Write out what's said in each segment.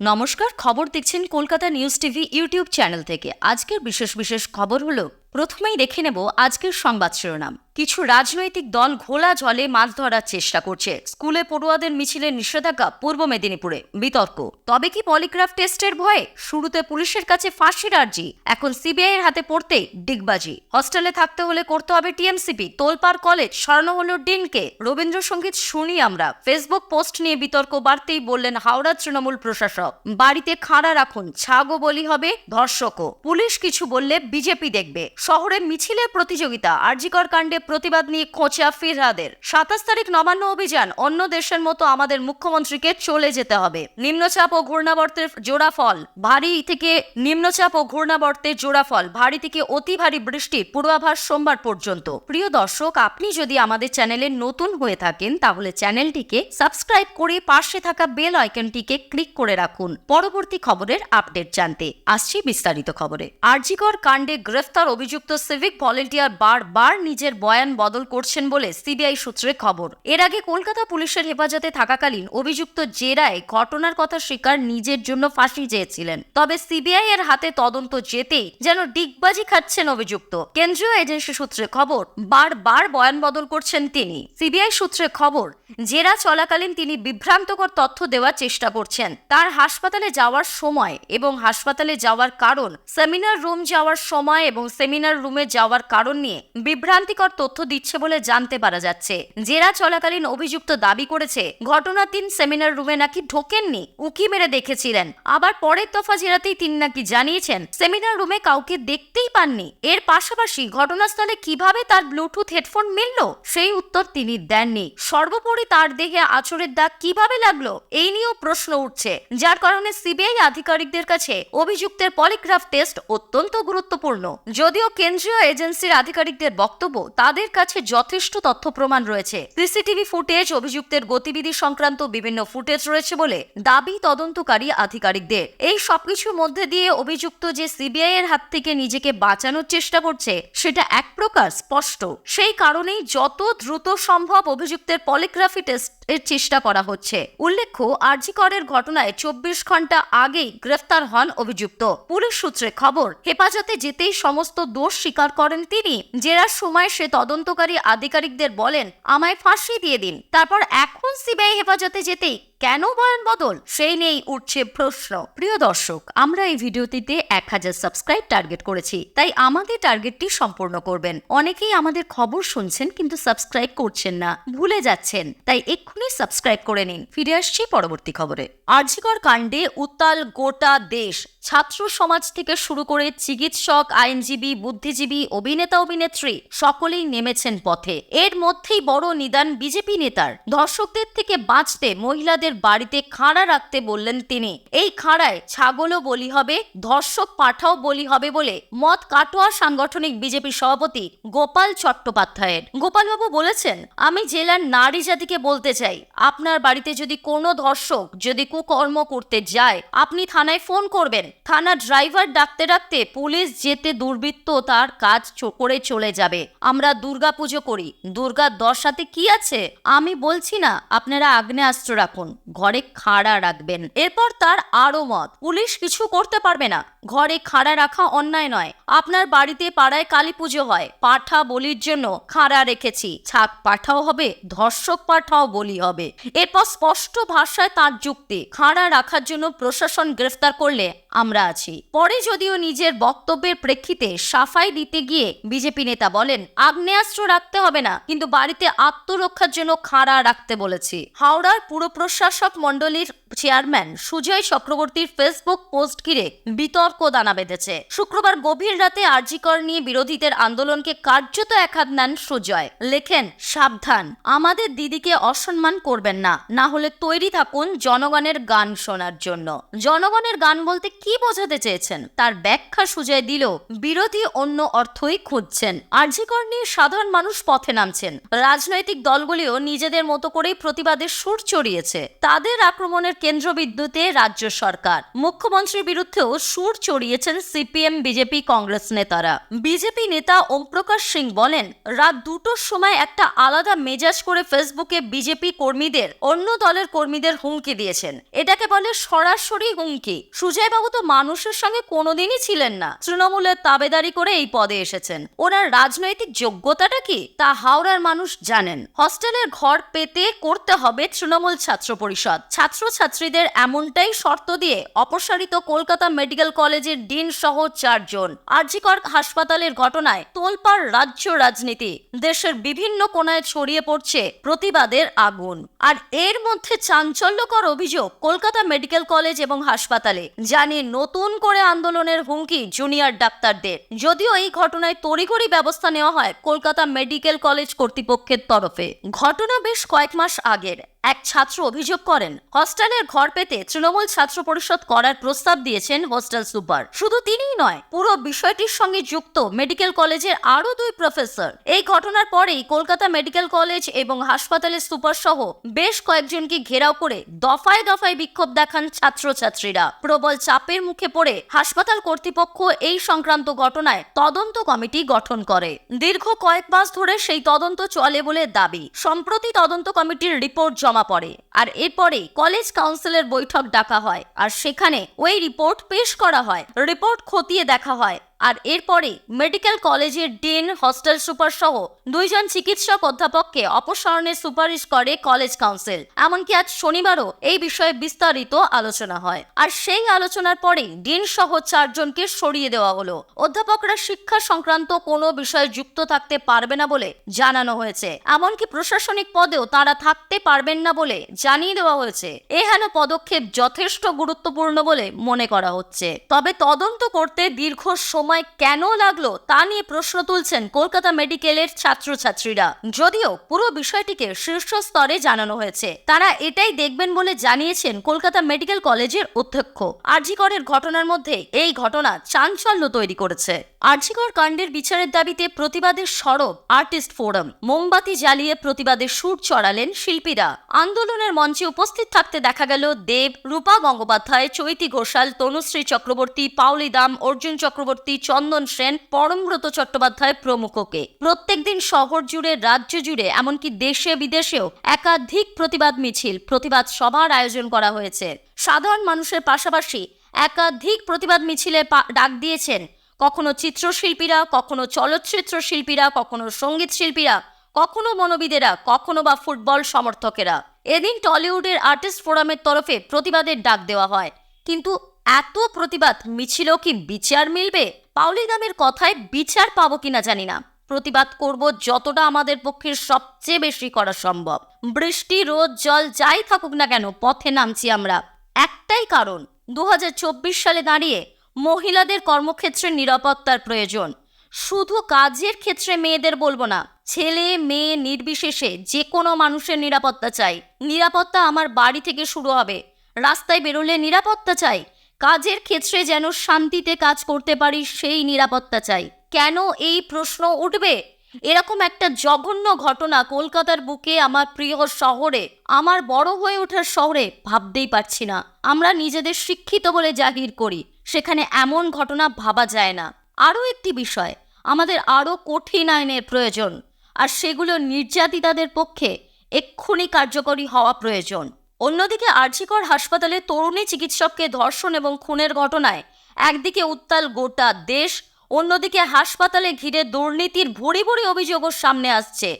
নমস্কার খবর দেখছেন Kolkata news TV YouTube channel থেকে। আজকের বিশেষ বিশেষ খবর হলো প্রথমেই দেখে নেব আজকের সংবাদ শিরোনাম। কিছু রাজনৈতিক দল ঘোলা জলে মাছ ধরার চেষ্টা করছে। স্কুলে পড়ুয়াদের মিছিলের নিষেধাজ্ঞা পূর্ব মেদিনীপুরে। বিতর্ক। তবে কি পলিগ্রাফ টেস্টের ভয়ে শুরুতে পুলিশের কাছে ফাঁসির আর্জি? এখন সিবিআই এর হাতে পড়তে ডিগবাজি। হস্টেলে থাকতে হলে করতে হবে টিএমসিপি। তোলপাড় কলেজ সরানো হলো ডিনকে। রবীন্দ্রসঙ্গীত শুনি আমরা। ফেসবুক পোস্ট নিয়ে বিতর্ক বাড়তেই বললেন হাওড়া তৃণমূল প্রশাসক। বাড়িতে খাঁড়া রাখুন, ছাগো বলি হবে ধর্ষকও। পুলিশ কিছু বললে বিজেপি দেখবে। শহরে মিছিলের প্রতিযোগিতা, আরজিকর কাণ্ডে প্রতিবাদ নিয়ে খোঁচা ফিরহাদের। সাতাশ তারিখ নবান্ন অভিযান, অন্য দেশের মতো আমাদের মুখ্যমন্ত্রীকে চলে যেতে হবে। নিম্নচাপ ও ঘূর্ণাবর্তের জোড়া ফল, ভারী থেকে নিম্নচাপ ও ঘূর্ণাবর্তের জোড়া ফল, ভারী থেকে অতি ভারী বৃষ্টির পূর্বাভাস সোমবার পর্যন্ত। প্রিয় দর্শক, আপনি যদি আমাদের চ্যানেলে নতুন হয়ে থাকেন, তাহলে চ্যানেলটিকে সাবস্ক্রাইব করে পাশে থাকা বেল আইকনটিকে ক্লিক করে রাখুন। পরবর্তী খবরের আপডেট জানতে আসছি বিস্তারিত খবরে। আরজিকর কাণ্ডে গ্রেফতার অভিযুক্ত সিভিক ভলেন্টিয়ার বারবার নিজের বয়ান বদল করছেন বলে সিবিআই সূত্রে খবর। এর আগে কলকাতা পুলিশের হেফাজতে থাকাকালীন অভিযুক্ত জেরায় ঘটনার কথা স্বীকার নিজের জন্য ফাঁসি চেয়েছিলেন। তবে সিবিআই এর হাতে তদন্ত যেতেই যেন ডিগবাজি খাচ্ছেন অভিযুক্ত। কেন্দ্রীয় এজেন্সি সূত্রে খবর, বারবার বয়ান বদল করছেন তিনি। সিবিআই সূত্রে খবর, জেরা চলাকালীন তিনি বিভ্রান্তকর তথ্য দেওয়ার চেষ্টা করছেন। তার হাসপাতালে যাওয়ার সময় এবং হাসপাতালে যাওয়ার কারণ, সেমিনার রুম যাওয়ার সময় এবং সেমিনার রুমে যাওয়ার কারণ নিয়ে বিভ্রান্তিকর তথ্য দিচ্ছে বলে জানতে পারা যাচ্ছে। জেরা চলাকালীন অভিযুক্ত দাবি করেছে ঘটনার দিন সেমিনার রুমে নাকি ঢোকেননি, উকি মেরে দেখেছিলেন। আবার পরের দফা জেরাতেই তিনি নাকি জানিয়েছেন, সেমিনার রুমে কাউকে দেখতেই পাননি। এর পাশাপাশি ঘটনাস্থলে কীভাবে তার ব্লুটুথ হেডফোন মিলল, সেই উত্তর তিনি দেননি। সর্বোপরি তার দেহে আচরের দাগ কীভাবে লাগল, এই নিয়েও প্রশ্ন উঠছে। যার কারণে সিবিআই আধিকারিকদের কাছে অভিযুক্তের পলিগ্রাফ টেস্ট অত্যন্ত গুরুত্বপূর্ণ। যদিও কেন্দ্রীয় এজেন্সির আধিকারিকদের বক্তব্য, তাদের কাছে যথেষ্ট তথ্য প্রমাণ রয়েছে। সিসিটিভি ফুটেজ, অভিযুক্তের গতিবিধি সংক্রান্ত বিভিন্ন ফুটেজ রয়েছে বলে দাবি তদন্তকারী আধিকারিকদের। এই সবকিছুর মধ্যে দিয়ে অভিযুক্ত যে সিবিআই এর হাত থেকে নিজেকে বাঁচানোর চেষ্টা করছে, সেটা এক প্রকার স্পষ্ট। সেই কারণেই যত দ্রুত সম্ভব অভিযুক্তের পলিগ্রাফি টেস্ট এর চেষ্টা করা হচ্ছে। উল্লেখ্য আরজিকরের ঘটনায় চব্বিশ ঘণ্টা আগেই গ্রেফতার হন অভিযুক্ত। পুলিশ সূত্রে খবর, হেফাজতে যেতেই সমস্ত দোষ স্বীকার করেন তিনি। জেরার সময় সে তদন্তকারী আধিকারিকদের বলেন, আমায় ফাঁসি দিয়ে দিন। তারপর এখন সিবিআই হেফাজতে যেতেই কেন বয়ান বদল? সেই নিয়েই উঠছে প্রশ্ন। প্রিয় দর্শক, আমরা এই ভিডিওটিতে এক হাজার সাবস্ক্রাইব টার্গেট করেছি, তাই আমাদের টার্গেটটি সম্পূর্ণ করবেন। অনেকেই আমাদের খবর শুনছেন কিন্তু সাবস্ক্রাইব করছেন না, ভুলে যাচ্ছেন, তাই এক্ষুনি সাবস্ক্রাইব করে নিন। ফিরে আসছি পরবর্তী খবরে। আরজিকর কাণ্ডে উত্তাল গোটা দেশ। ছাত্র সমাজ থেকে শুরু করে চিকিৎসক, আইনজীবী, বুদ্ধিজীবী, অভিনেতা, অভিনেত্রী সকলেই নেমেছেন পথে। এর মধ্যেই বড় নিদান বিজেপি নেতার। ধর্ষকদের থেকে বাঁচতে মহিলাদের বাড়িতে খাঁড়া রাখতে বললেন তিনি। এই খাঁড়ায় ছাগলও বলি হবে, ধর্ষক পাঠাও বলি হবে বলে মত কাটোয়া সাংগঠনিক বিজেপি সভাপতি গোপাল চট্টোপাধ্যায়ের। গোপালবাবু বলেছেন, আমি জেলার নারী জাতিকে বলতে চাই। আপনার বাড়িতে যদি কোনো ধর্ষক যদি কুকর্ম করতে যায়, আপনি থানায় ফোন করবেন। থানা ড্রাইভার ডাকতে ডাকতে পুলিশ যেতে দুর্বৃত্ত তার কাজ করে চলে যাবে। আমরা দুর্গা পুজো করি। দুর্গার দশাতে কি আছে? আমি বলছি না, আপনারা আগ্নেয়াস্ত্র রাখুন। ঘরে খাড়া রাখবেন। এরপর তার আরও মত পুলিশ কিছু করতে পারবে না। ঘরে খাড়া রাখা অন্যায় নয়। আপনার বাড়িতে পাড়ায় কালী পুজো হয়। পাঠা বলির জন্য খাড়া রেখেছি। ছাক পাঠাও হবে, ধর্ষক পাঠাও বলি হবে। এরপর স্পষ্ট ভাষায় তার যুক্তি, খাড়া রাখার জন্য প্রশাসন গ্রেফতার করলে আমরা আছি। পরে যদিও নিজের বক্তব্যের প্রেক্ষিতে সাফাই দিতে গিয়ে বিজেপি নেতা বলেন, আগ্নেয়াস্ত্র রাখতে হবে না, কিন্তু বাড়িতে আত্মরক্ষার জন্য খাড়া রাখতে বলেছি। হাওড়ার পুর প্রশাসক মণ্ডলীর চেয়ারম্যান সুজয় চক্রবর্তীর ফেসবুক পোস্ট ঘিরে বিতর্ক দানা বেঁধেছে। শুক্রবার গভীর রাতে আরজিকর নিয়ে বিরোধীদের আন্দোলনকে কার্যত একহাত নেন সুজয়। লেখেন, সাবধান, আমাদের দিদিকে অসম্মান করবেন না। না হলে তৈরি থাকুন জনগণের গান শোনার জন্য। জনগণের গান বলতে কি বোঝাতে চেয়েছেন? তার ব্যাখ্যা সুজয় দিল, বিরোধী অন্য অর্থই খুঁজছেন। আরজিকর নিয়ে সাধারণ মানুষ পথে নামছেন। রাজনৈতিক দলগুলিও নিজেদের মতো করেই প্রতিবাদের সুর চড়িয়েছে। তাদের আক্রমণের কেন্দ্রবিন্দুতে রাজ্য সরকার। মুখ্যমন্ত্রীর বিরুদ্ধেও সুর চড়িয়েছেন সিপিএম, বিজেপি, কংগ্রেস নেতারা। বিজেপি নেতা ওমপ্রকাশ সিং বলেন, রাত দুটোর সময় একটা আলাদা মেজাজ করে ফেসবুকে বিজেপি কর্মীদের, অন্য দলের কর্মীদের হুমকি দিয়েছেন। এটাকে বলে সরাসরি হুমকি। সুজয়বাবু তো মানুষের সঙ্গে কোনোদিনই ছিলেন না। তৃণমূলের তাবেদারি করে এই পদে এসেছেন। ওনার রাজনৈতিক যোগ্যতাটা কি, তা হাওড়ার মানুষ জানেন। হস্টেলের ঘর পেতে করতে হবে তৃণমূল ছাত্র পরিষদ। ছাত্রছাত্রীদের এমনটাই শর্ত দিয়ে অপসারিত কলকাতা মেডিকেল কলেজের ডিন সহ চারজন। আরজিকর হাসপাতালের ঘটনায় তোলপাড় রাজ্য রাজনীতি। দেশের বিভিন্ন কোনায় ছড়িয়ে পড়ছে প্রতিবাদের আগুন। আর এর মধ্যে চাঞ্চল্যকর অভিযোগ কলকাতা মেডিকেল কলেজ এবং হাসপাতালে। জানিয়ে নতুন করে আন্দোলনের হুমকি জুনিয়র ডাক্তারদের। যদিও এই ঘটনায় তড়িঘড়ি ব্যবস্থা নেওয়া হয় কলকাতা মেডিকেল কলেজ কর্তৃপক্ষের তরফে। ঘটনা বেশ কয়েক মাস আগের। এক ছাত্র অভিযোগ করেন, হস্টেলের ঘর পেতে তৃণমূল ছাত্র পরিষদ করার প্রস্তাব দিয়েছেন হোস্টেল সুপার। শুধু তিনিই নয়, পুরো বিষয়টির সঙ্গে যুক্ত মেডিকেল কলেজের আরও দুই প্রফেসর। এই ঘটনার পরেই কলকাতা মেডিকেল কলেজ এবং হাসপাতালের সুপার সহ বেশ কয়েকজনকে ঘেরাও করে দফায় দফায় বিক্ষোভ দেখান ছাত্রছাত্রীরা। প্রবল চাপের মুখে পড়ে হাসপাতাল কর্তৃপক্ষ এই সংক্রান্ত ঘটনায় তদন্ত কমিটি গঠন করে। দীর্ঘ কয়েক মাস ধরে সেই তদন্ত চলে বলে দাবি। সম্প্রতি তদন্ত কমিটির রিপোর্ট জমা পড়ে। আর এরপরে কলেজ কাউন্সিলের বৈঠক ডাকা হয় আর সেখানে ওই রিপোর্ট পেশ করা হয়। রিপোর্ট খতিয়ে দেখা হয়। আর এরপরে মেডিকেল কলেজের ডিন, হস্টেল সুপার সহ দুইজন চিকিৎসক অধ্যাপককে অপসারণের সুপারিশ করে কলেজ কাউন্সিল। এমনকি আজ শনিবারও এই বিষয়ে বিস্তারিত আলোচনা হয়। আর সেই আলোচনার পরে ডিন সহ চারজনকে সরিয়ে দেওয়া হলো। অধ্যাপকরা শিক্ষা সংক্রান্ত কোনো বিষয়ে যুক্ত থাকতে পারবে না বলে জানানো হয়েছে। এমনকি প্রশাসনিক পদেও তারা থাকতে পারবেন না বলে জানিয়ে দেওয়া হয়েছে। এহেন পদক্ষেপ যথেষ্ট গুরুত্বপূর্ণ বলে মনে করা হচ্ছে। তবে তদন্ত করতে দীর্ঘ সময় কেন লাগল তা নিয়ে প্রশ্ন তুলছেন কলকাতা মেডিকেলের ছাত্রছাত্রীরা। যদিও পুরো বিষয়টিকে শীর্ষ স্তরে জানানো হয়েছে। তারা এটাই দেখবেন বলে জানিয়েছেন কলকাতা মেডিকেল কলেজের অধ্যক্ষ। আরজিকরের ঘটনার মধ্যে এই ঘটনা চাঞ্চল্য তৈরি করেছে। আরজিকর কাণ্ডের বিচারের দাবিতে প্রতিবাদের সরব আর্টিস্ট ফোরাম। মোমবাতি জ্বালিয়ে প্রতিবাদের সুর চড়ালেন শিল্পীরা। আন্দোলনের মঞ্চে উপস্থিত থাকতে দেখা গেল দেব, রূপা গঙ্গোপাধ্যায় চৈতি ঘোষাল, তনুশ্রী চক্রবর্তী পাউলি দাম, অর্জুন চক্রবর্তী চন্দন সেন পরমব্রত চট্টোপাধ্যায় প্রমুখকে। প্রত্যেকদিন শহর জুড়ে, রাজ্য জুড়ে, এমনকি দেশে বিদেশেও একাধিক প্রতিবাদ মিছিল, প্রতিবাদ সভার আয়োজন করা হয়েছে। সাধারণ মানুষের পাশাপাশি একাধিক প্রতিবাদ মিছিলে ডাক দিয়েছেন। কখনো চিত্রশিল্পীরা, কখনো চলচ্চিত্র শিল্পীরা, কখনো সংগীত শিল্পীরা, কখনো মনোবিদেরা, কখনো বা ফুটবল সমর্থকেরা। এদিন টলিউডের আর্টিস্ট ফোরামের তরফে প্রতিবাদের ডাক দেওয়া হয়। কিন্তু এত প্রতিবাদ মিছিলেও কি বিচার মিলবে? পাউলি দামের কথায় বিচার পাবো কিনা জানি না। প্রতিবাদ করব যতটা আমাদের পক্ষে সবচেয়ে বেশি করা সম্ভব। বৃষ্টি, রোদ, জল যাই থাকুক না কেন, পথে নামছি আমরা। একটাই কারণ দু হাজার চব্বিশ সালে দাঁড়িয়ে মহিলাদের কর্মক্ষেত্রে নিরাপত্তার প্রয়োজন। শুধু কাজের ক্ষেত্রে মেয়েদের বলব না, ছেলে, মেয়ে, নির্বিশেষে যে কোনো মানুষের নিরাপত্তা চাই। নিরাপত্তা আমার বাড়ি থেকে শুরু হবে। রাস্তায় বেরোলে নিরাপত্তা চাই। কাজের ক্ষেত্রে যেন শান্তিতে কাজ করতে পারি, সেই নিরাপত্তা চাই। কেন এই প্রশ্ন উঠবে? এরকম একটা জঘন্য ঘটনা কলকাতার বুকে আমার প্রিয় শহরে, আমার বড় হয়ে ওঠার শহরে ভাবতেই পারছি না। আমরা নিজেদের শিক্ষিত বলে জাহির করি, সেখানে এমন ঘটনা ভাবা যায় না। আরও একটি বিষয়, আমাদের আরও কঠিন আইনের প্রয়োজন, আর সেগুলো নির্যাতিতাদের পক্ষে এক্ষুনি কার্যকরী হওয়া প্রয়োজন। অন্যদিকে আর্জিকর হাসপাতালে তরুণী চিকিৎসককে ধর্ষণ এবং খুনের ঘটনায় একদিকে উত্তাল গোটা দেশ, অন্যদিকে হাসপাতালে ঘিরে দুর্নীতির ভুরি ভুরি অভিযোগও সামনে আসছে।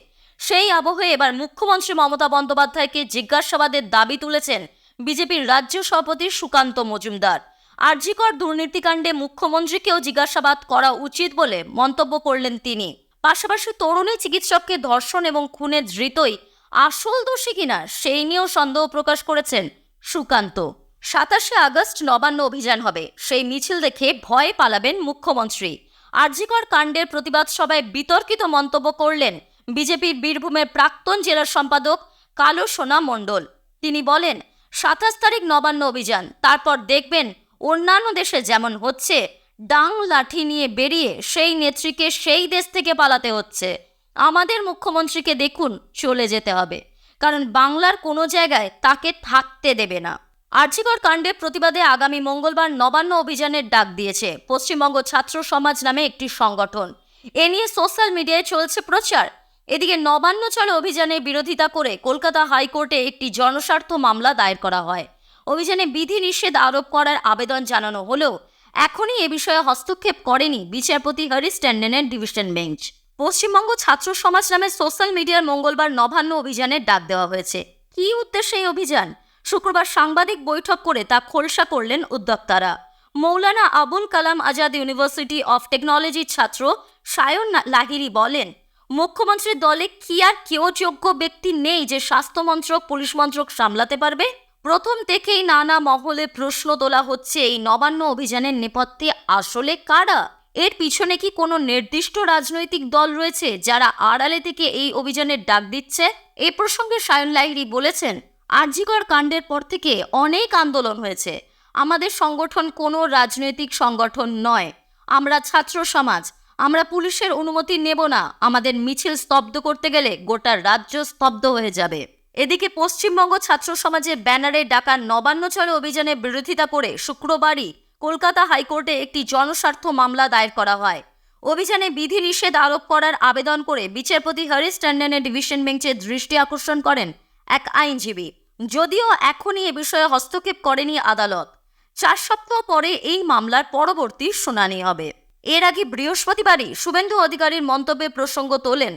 সেই আবহে এবার মুখ্যমন্ত্রী মমতা বন্দ্যোপাধ্যায়কে জিজ্ঞাসাবাদের দাবি তুলেছেন বিজেপির রাজ্য সভাপতি সুকান্ত মজুমদার। আরজিকর দুর্নীতিকাণ্ডে মুখ্যমন্ত্রীকেও জিজ্ঞাসাবাদ করা উচিত বলে মন্তব্য করলেন তিনি। পাশাপাশি তরুণী চিকিৎসককে ধর্ষণ এবং খুনের ধৃতই আসল দোষী কিনা সেই নিয়েও সন্দেহ প্রকাশ করেছেন সুকান্ত। সাতাশে আগস্ট নবান্ন অভিযান হবে। সেই মিছিল দেখে ভয়ে পালাবেন মুখ্যমন্ত্রী। আরজিকর কাণ্ডের প্রতিবাদ সভায় বিতর্কিত মন্তব্য করলেন বিজেপির বীরভূমের প্রাক্তন জেলা সম্পাদক কালো সোনা মণ্ডল। তিনি বলেন, সাতাশ তারিখ নবান্ন অভিযান, তারপর দেখবেন অন্যান্য দেশে যেমন হচ্ছে, ডাং লাঠি নিয়ে বেরিয়ে সেই নেত্রীকে সেই দেশ থেকে পালাতে হচ্ছে। আমাদের মুখ্যমন্ত্রীকে দেখুন, চলে যেতে হবে। কারণ বাংলার কোনো জায়গায় তাকে থাকতে দেবে না। আর্জিকর কাণ্ডে প্রতিবাদে আগামী মঙ্গলবার নবান্ন অভিযানের ডাক দিয়েছে। পশ্চিমবঙ্গ ছাত্র সমাজ নামে একটি সংগঠন। এ নিয়ে সোশ্যাল মিডিয়ায় চলছে প্রচার। এদিকে নবান্ন চলো অভিযানের বিরোধিতা করে কলকাতা হাইকোর্টে একটি জনস্বার্থ মামলা দায়ের করা হয়। অভিযানে বিধি নিষেধ আরোপ করার আবেদন জানানো হলেও এখনই এ বিষয়ে হস্তক্ষেপ করেনি বিচারপতি হরিশ ট্যান্ডনের ডিভিশন বেঞ্চ। পশ্চিমবঙ্গ ছাত্র সমাজ নামে সোশ্যাল মিডিয়ার মঙ্গলবার নবান্ন অভিযানের ডাক দেওয়া হয়েছে। কি উদ্দেশ্যে এই অভিযান? শুক্রবার সাংবাদিক বৈঠক করে তা খোলসা করলেন উদ্যোক্তারা। মৌলানা আবুল কালাম আজাদ ইউনিভার্সিটি অফ টেকনোলজির ছাত্র সায়ন লাহিরি বলেন মুখ্যমন্ত্রীর দলে কি আর কেউ যোগ্য ব্যক্তি নেই যে স্বাস্থ্যমন্ত্রক পুলিশ মন্ত্রক সামলাতে পারবে? প্রথম থেকেই নানা মহলে প্রশ্ন তোলা হচ্ছে, এই নবান্ন অভিযানের নেপথ্যে আসলে কারা? এর পিছনে কি কোনো নির্দিষ্ট রাজনৈতিক দল রয়েছে যারা আড়ালে থেকে এই অভিযানের ডাক দিচ্ছে? এ প্রসঙ্গে সায়ন লাহিরি বলেছেন, আরজিকর কাণ্ডের পর থেকে অনেক আন্দোলন হয়েছে। আমাদের সংগঠন কোনো রাজনৈতিক সংগঠন নয়। আমরা ছাত্র সমাজ, আমরা পুলিশের অনুমতি নেব না। আমাদের মিছিল স্তব্ধ করতে গেলে গোটা রাজ্য স্তব্ধ হয়ে যাবে। এদিকে পশ্চিমবঙ্গ ছাত্র সমাজের ব্যানারে ডাকা নবান্ন চলো অভিযানে বিরোধিতা করে শুক্রবারই কলকাতা হাইকোর্টে একটি জনস্বার্থ মামলা দায়ের করা হয়। অভিযানে বিধি নিষেধ আরোপ করার আবেদন করে বিচারপতি হরিশ ট্যান্ডনের ডিভিশন বেঞ্চের দৃষ্টি আকর্ষণ করেন এক আইনজীবী। যদিও এখনই এ বিষয়ে হস্তক্ষেপ করেনি আদালত। চার সপ্তাহ পরে এই মামলার পরবর্তী শুনানি হবে। এর আগে বৃহস্পতিবারই শুভেন্দু অধিকারীর মন্তব্যে প্রসঙ্গ তোলেন।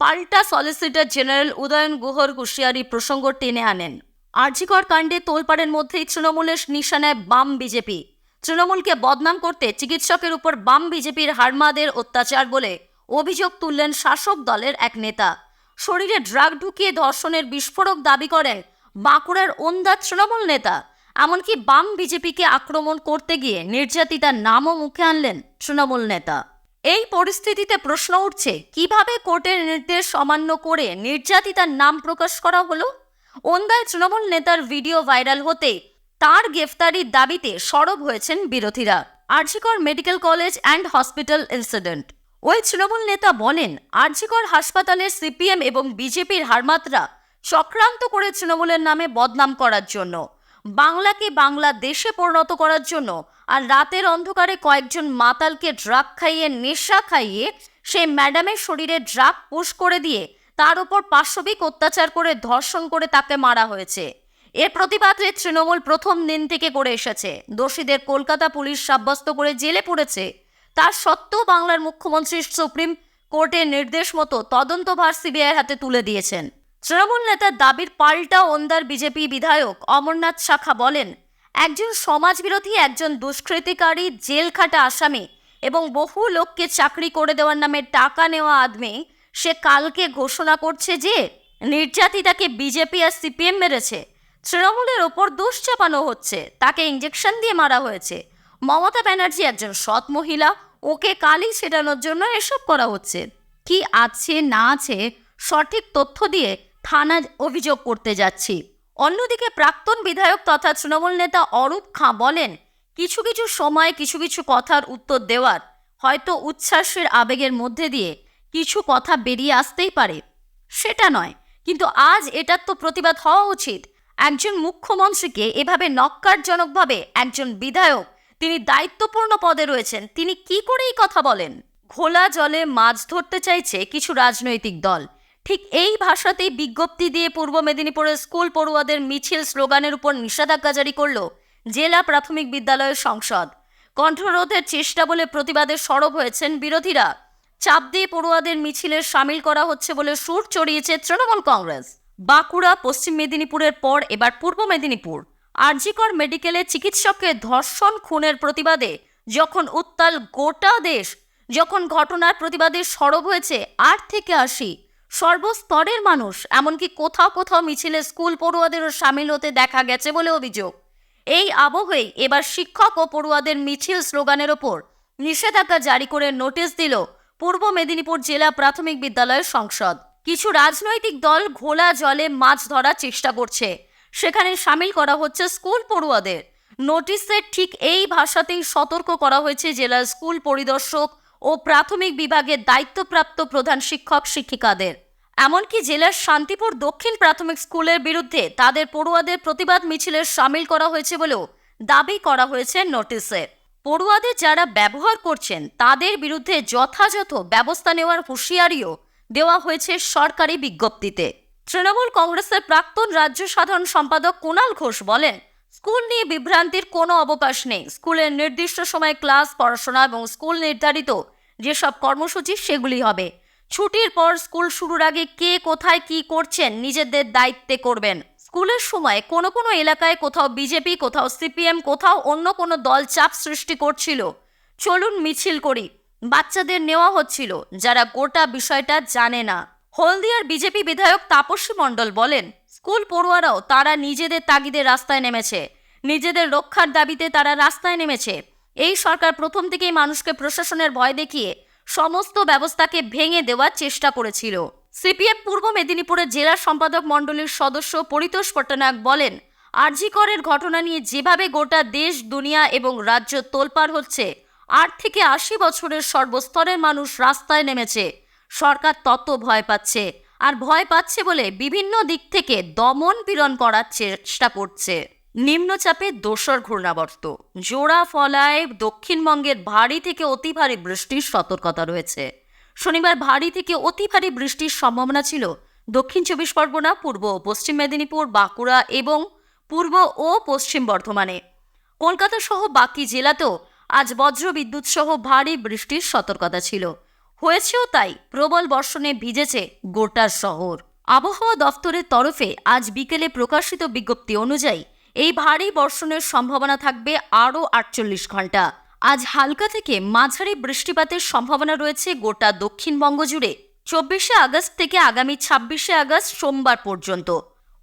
পাল্টা সলিসিটর জেনারেল উদয়ন গুহর হুঁশিয়ারি প্রসঙ্গ টেনে আনেন। আর্জিকর কাণ্ডে তোলপাড়ের মধ্যেই তৃণমূলের নিশানায় বাম বিজেপি। তৃণমূলকে বদনাম করতে চিকিৎসকের উপর বাম বিজেপির হারমাদের অত্যাচার বলে অভিযোগ তুললেন শাসক দলের এক নেতা। শরীরে ড্রাগ ঢুকিয়ে ধর্ষণের বিস্ফোরক দাবি করেন বাঁকুড়ার ওন্দা তৃণমূল নেতা। এমনকি বাম বিজেপিকে আক্রমণ করতে গিয়ে নির্যাতিতার নামও মুখে আনলেন তৃণমূল নেতা। এই পরিস্থিতিতে প্রশ্ন উঠছে, কীভাবে কোর্টের নির্দেশ অমান্য করে নির্যাতিতার নাম প্রকাশ করা হলো? ওন্দায় তৃণমূল নেতার ভিডিও ভাইরাল হতে তার গ্রেফতারির দাবিতে সরব হয়েছেন বিরোধীরা। RG Kar medical college and hospital incident. ওই তৃণমূল নেতা বলেন, আরজিকর হাসপাতালের সিপিএম এবং বিজেপির হারমাতরা চক্রান্ত করে তৃণমূলের নামে বদনাম করার জন্য, বাংলাকে বাংলা দেশে পরিণত করার জন্য আর রাতের অন্ধকারে কয়েকজন মাতালকে ড্রাগ খাইয়ে, নেশা খাইয়ে সেই ম্যাডামের শরীরে ড্রাগ পুশ করে দিয়ে তার উপর পাশবিক অত্যাচার করে ধর্ষণ করে তাকে মারা হয়েছে। এর প্রতিবাদে তৃণমূল প্রথম দিন থেকে করে এসেছে। দোষীদের কলকাতা পুলিশ সাব্যস্ত করে জেলে পড়েছে। তার সত্ত্বেও বাংলার মুখ্যমন্ত্রী সুপ্রিম কোর্টের নির্দেশ মতো তদন্তভার সিবিআইয়ের হাতে তুলে দিয়েছেন। তৃণমূল নেতার দাবির পাল্টা ওন্দার বিজেপি বিধায়ক অমরনাথ শাখা বলেন, একজন সমাজবিরোধী, একজন দুষ্কৃতিকারী, জেল খাটা আসামি এবং বহু লোককে চাকরি করে দেওয়ার নামে টাকা নেওয়া আদমি সে কালকে ঘোষণা করছে যে নির্যাতিতাকে বিজেপি আর সিপিএম মেরেছে। তৃণমূলের ওপর দোষ চাপানো হচ্ছে। তাকে ইঞ্জেকশন দিয়ে মারা হয়েছে। মমতা ব্যানার্জি একজন সৎ মহিলা, ওকে কালি ছেটানোর জন্য এসব করা হচ্ছে। কি আছে, না আছে সঠিক তথ্য দিয়ে থানা অভিযোগ করতে যাচ্ছি। অন্যদিকে প্রাক্তন বিধায়ক তথা তৃণমূল নেতা অরূপ খাঁ বলেন, কিছু কিছু সময় কিছু কিছু কথার উত্তর দেওয়ার, হয়তো উচ্ছ্বাসের আবেগের মধ্যে দিয়ে কিছু কথা বেরিয়ে আসতেই পারে। সেটা নয়, কিন্তু আজ এটার তো প্রতিবাদ হওয়া উচিত। একজন মুখ্যমন্ত্রীকে এভাবে নক্কারজনকভাবে একজন বিধায়ক তিনি দায়িত্বপূর্ণ পদে রয়েছেন, তিনি কি করে এই কথা বলেন? ঘোলা জলে মাছ ধরতে চাইছে কিছু রাজনৈতিক দল। ঠিক এই ভাষাতেই বিজ্ঞপ্তি দিয়ে পূর্ব মেদিনীপুরের স্কুল পড়ুয়াদের মিছিল স্লোগানের উপর নিষেধাজ্ঞা জারি করল জেলা প্রাথমিক বিদ্যালয়ের সংসদ। কণ্ঠরোধের চেষ্টা বলে প্রতিবাদে সরব হয়েছেন বিরোধীরা। চাপ দিয়ে পড়ুয়াদের মিছিলে সামিল করা হচ্ছে বলে সুর চড়িয়েছে তৃণমূল কংগ্রেস। বাঁকুড়া, পশ্চিম মেদিনীপুরের পর, এবার পূর্ব মেদিনীপুর। আরজিকর মেডিকেলে চিকিৎসককে ধর্ষণ খুনের প্রতিবাদে যখন উত্তাল গোটা দেশ, যখন ঘটনার প্রতিবাদে সরব হয়েছে আট থেকে আশি। সর্বস্তরের মানুষ, এমনকি কোথাও কোথাও মিছিলে স্কুল পড়ুয়াদেরও সামিল হতে দেখা গেছে বলে অভিযোগ। এই আবহেই এবার শিক্ষক ও পড়ুয়াদের মিছিল স্লোগানের ওপর নিষেধাজ্ঞা জারি করে নোটিশ দিল পূর্ব মেদিনীপুর জেলা প্রাথমিক বিদ্যালয়ের সংসদ। কিছু রাজনৈতিক দল ঘোলা জলে মাছ ধরার চেষ্টা করছে। সেখানে সামিল করা হচ্ছে স্কুল পড়ুয়াদের। নোটিশের ঠিক এই ভাষাতেই সতর্ক করা হয়েছে জেলার স্কুল পরিদর্শক ও প্রাথমিক বিভাগের দায়িত্বপ্রাপ্ত প্রধান শিক্ষক শিক্ষিকাদের। এমনকি জেলার শান্তিপুর দক্ষিণ প্রাথমিক স্কুলের বিরুদ্ধে তাদের পড়ুয়াদের প্রতিবাদ মিছিলে সামিল করা হয়েছে বলেও দাবি করা হয়েছে নোটিশে। পড়ুয়াদের যারা ব্যবহার করছেন, তাদের বিরুদ্ধে যথাযথ ব্যবস্থা নেওয়ার হুঁশিয়ারিও দেওয়া হয়েছে সরকারি বিজ্ঞপ্তিতে। তৃণমূল কংগ্রেসের প্রাক্তন রাজ্য সাধারণ সম্পাদক কুণাল ঘোষ বলেন, স্কুল নিয়ে বিভ্রান্তির কোনো অবকাশ নেই। স্কুলের নির্দিষ্ট সময় ক্লাস, পড়াশোনা এবং স্কুল নির্ধারিত যেসব কর্মসূচি, সেগুলি হবে। ছুটির পর স্কুল শুরুর আগে কে কোথায় কি করছেন নিজেদের দায়িত্বে করবেন। স্কুলের সময় কোনো কোনো এলাকায় কোথাও বিজেপি, কোথাও সিপিএম, কোথাও অন্য কোনো দল চাপ সৃষ্টি করছিল। চলুন মিছিল করি। বাচ্চাদের নেওয়া হচ্ছিল, যারা গোটা বিষয়টা জানে না। হলদিয়ার বিজেপি বিধায়ক তাপসী মণ্ডল বলেন, স্কুল পড়ুয়ারাও তারা নিজেদের তাগিদে রাস্তায় নেমেছে। নিজেদের রক্ষার দাবিতে তারা রাস্তায় নেমেছে। এই সরকার প্রথম থেকেই মানুষকে প্রশাসনের ভয় দেখিয়ে সমস্ত ব্যবস্থাকে ভেঙে দেওয়ার চেষ্টা করেছিল। সিপিএম পূর্ব মেদিনীপুরের জেলা সম্পাদক মণ্ডলীর সদস্য পরিতোষ পট্টনায়ক বলেন আরজিকরের ঘটনা নিয়ে যেভাবে গোটা দেশ, দুনিয়া এবং রাজ্য তোলপাড় হচ্ছে আট থেকে আশি বছরের সর্বস্তরের মানুষ রাস্তায় নেমেছে। সরকার তত ভয় পাচ্ছে আর ভয় পাচ্ছে বলে বিভিন্ন দিক থেকে দমন পীড়ন করার চেষ্টা করছে। নিম্নচাপে দোসর ঘূর্ণাবর্ত। জোড়া ফলায় দক্ষিণবঙ্গের ভারী থেকে অতি ভারী বৃষ্টির সতর্কতা রয়েছে। শনিবার ভারী থেকে অতি ভারী বৃষ্টির সম্ভাবনা ছিল দক্ষিণ চব্বিশ পরগনা, পূর্ব ও পশ্চিম মেদিনীপুর, বাঁকুড়া এবং পূর্ব ও পশ্চিম বর্ধমানে। কলকাতা সহ বাকি জেলাতেও আজ বজ্র বিদ্যুৎ সহ ভারী বৃষ্টির সতর্কতা ছিল। হয়েছেও তাই প্রবল বর্ষণে ভিজেছে গোটা শহর। আবহাওয়া দফতরের তরফে আজ বিকেলে প্রকাশিত বিজ্ঞপ্তি অনুযায়ী এই ভারী বর্ষণের সম্ভাবনা থাকবে আরও আটচল্লিশ ঘণ্টা। আজ হালকা থেকে মাঝারি বৃষ্টিপাতের সম্ভাবনা রয়েছে গোটা দক্ষিণবঙ্গ জুড়ে। চব্বিশে আগস্ট থেকে আগামী ছাব্বিশে আগস্ট সোমবার পর্যন্ত।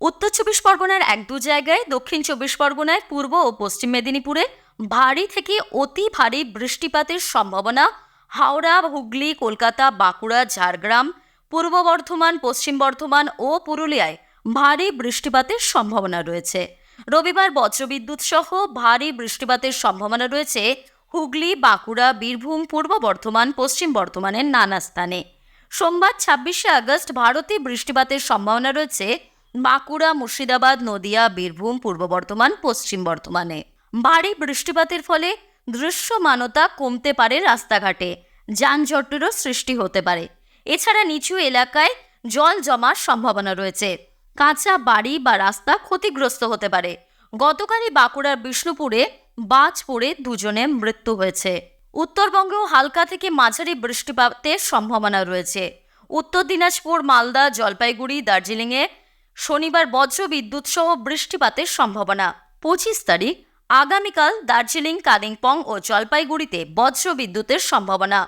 উত্তর চব্বিশ পরগনার এক দু জায়গায়, দক্ষিণ চব্বিশ পরগনায়, পূর্ব ও পশ্চিম মেদিনীপুরে ভারী থেকে অতি ভারী বৃষ্টিপাতের সম্ভাবনা, হাওড়া, হুগলি, কলকাতা, বাঁকুড়া, ঝাড়গ্রাম, পূর্ব বর্ধমান, পশ্চিম বর্ধমান ও পুরুলিয়ায় ভারী বৃষ্টিপাতের সম্ভাবনা রয়েছে। রবিবার বজ্রবিদ্যুৎ সহ ভারী বৃষ্টিপাতের সম্ভাবনা রয়েছে হুগলি, বাঁকুড়া, বীরভূম, পূর্ব বর্ধমান, পশ্চিম বর্ধমানের নানা স্থানে। সোমবার ছাব্বিশে আগস্ট ভারতে বৃষ্টিপাতের সম্ভাবনা রয়েছে বাঁকুড়া, মুর্শিদাবাদ, নদিয়া, বীরভূম, পূর্ব বর্ধমান, পশ্চিম বর্ধমানে। ভারী বৃষ্টিপাতের ফলে দৃশ্যমানতা কমতে পারে রাস্তাঘাটে। যানজটেরও সৃষ্টি হতে পারে। এছাড়া নিচু এলাকায় জল জমার সম্ভাবনা রয়েছে। কাঁচা বাড়ি বা রাস্তা ক্ষতিগ্রস্ত হতে পারে। গতকালই বাঁকুড়ার বিষ্ণুপুরে বাজ পড়ে দুজনে মৃত্যু হয়েছে। উত্তরবঙ্গেও হালকা থেকে মাঝারি বৃষ্টিপাতের সম্ভাবনা রয়েছে। উত্তর দিনাজপুর, মালদা, জলপাইগুড়ি, দার্জিলিংয়ে শনিবার বজ্র বিদ্যুৎ সহ বৃষ্টিপাতের সম্ভাবনা। পঁচিশ তারিখ আগামীকাল দার্জিলিং, কালিম্পং ও জলপাইগুড়িতে বজ্র বিদ্যুতের সম্ভাবনা।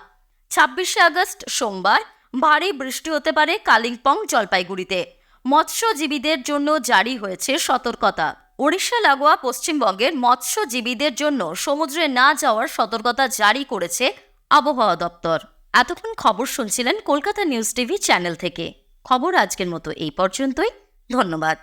ছাব্বিশে আগস্ট সোমবার ভারী বৃষ্টি হতে পারে কালিম্পং, জলপাইগুড়িতে। মৎস্যজীবীদের জন্য জারি হয়েছে সতর্কতা। ওড়িশা, লাগোয়া, পশ্চিমবঙ্গের মৎস্যজীবীদের জন্য সমুদ্রে না যাওয়ার সতর্কতা জারি করেছে আবহাওয়া দপ্তর। এতক্ষণ খবর শুনছিলেন কলকাতা নিউজ টিভি চ্যানেল থেকে। খবর আজকের মতো এই পর্যন্তই। ধন্যবাদ।